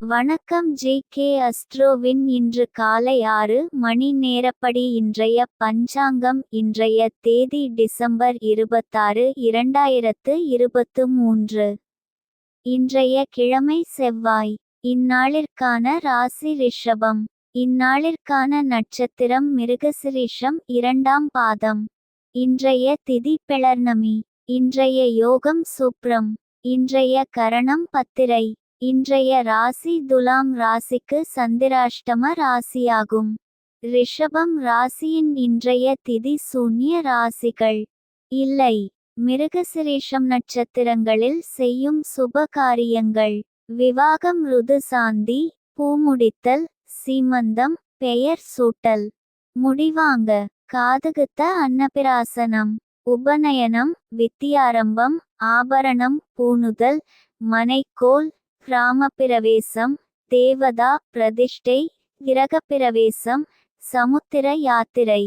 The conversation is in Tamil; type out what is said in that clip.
வணக்கம் ஜே கே அஸ்ட்ரோவின் இன்று காலை ஆறு மணி நேரப்படி இன்றைய பஞ்சாங்கம் இன்றைய தேதி டிசம்பர் இருபத்தாறு இரண்டாயிரத்து இருபத்து மூன்று. இன்றைய கிழமை செவ்வாய். இந்நாளிற்கான ராசி ரிஷபம். இந்நாளிற்கான நட்சத்திரம் மிருகசிரீஷம் இரண்டாம் பாதம். இன்றைய திதி பிளர்ணமி. இன்றைய யோகம் சூப்ரம். இன்றைய கரணம் பத்திரை. இன்றைய ராசி துலாம் ராசிக்கு சந்திராஷ்டம ராசியாகும். ரிஷபம் ராசியின் இன்றைய திதி சூன்ய ராசிகள். இல்லை மிருகசிரீஷம் நட்சத்திரங்களில் செய்யும் சுப காரியங்கள் விவாகம் ருதுசாந்தி பூமுடித்தல் சீமந்தம் பெயர் சூட்டல். முடிவாங்க. காதுகுத்த அன்னபிராசனம் உபநயனம் வித்தியாரம்பம் ஆபரணம் பூணுதல் மனைக்கோல் கிராமப்பிரவேசம் தேவதா பிரதிஷ்டை கிரகப்பிரவேசம் சமுத்திர யாத்திரை.